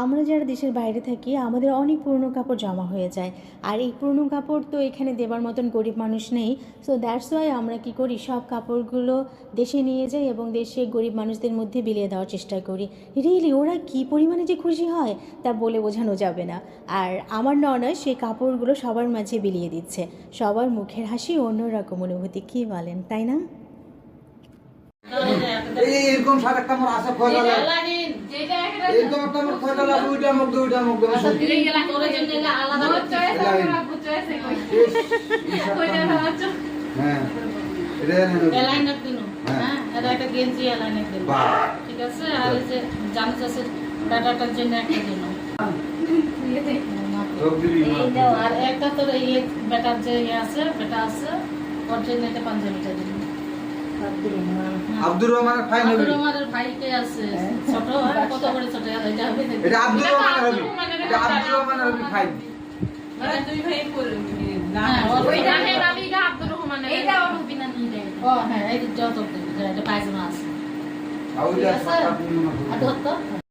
আমরা যারা দেশের বাইরে থাকি আমাদের অনেক পুরনো কাপড় জমা হয়ে যায়। আর এই পুরনো কাপড় তো এখানে দেবার মতন গরিব মানুষ নেই। সো দ্যাটস ওয়াই আমরা কি করি সব কাপড়গুলো দেশে নিয়ে যাই এবং দেশে গরিব মানুষদের মধ্যে বিলিয়ে দেওয়ার চেষ্টা করি। রিয়েলি ওরা কি পরিমাণে যে খুশি হয় তা বলে বোঝানো যাবে না। আর আমার ননদ সেই কাপড়গুলো সবার মাঝে বিলিয়ে দিচ্ছে। সবার মুখের হাসি অন্যরকম অনুভূতি কী বলেন তাই না? এই এরকম সার একটা আমার আশা এরকম একটা আমার ফল লাগা দুইটা মুখ দুইটা মুখ দুইটা মুখ হ্যাঁ এটা জানেন বাহ। ঠিক আছে? আর এই যে জামুস আছে ডাটাটার জন্য একটা জন্য। আর একটা তোর এই বেটার যে ইয়ে আছে বেটা আছে ওর জন্য একটা পাঞ্জাবিটা দিন আব্দুর রহমানের হবে আব্দুর রহমানের ভাইকে আছে বড় ছোট এটা। এটা আব্দুর এটা তো রহমানের হবে আব্দুর রহমানের এটা আব্দুর রহমানের হবে। ফাইন হ্যাঁ, ওইটা ভাই- হে নাবিগা আব্দুর রহমানের এইটা ওর রুবিনা নিয়ে দেয় ও হ্যাঁ এই যত এটা পায়জামা আছে। আর ওইটা আর হয়। ধর তো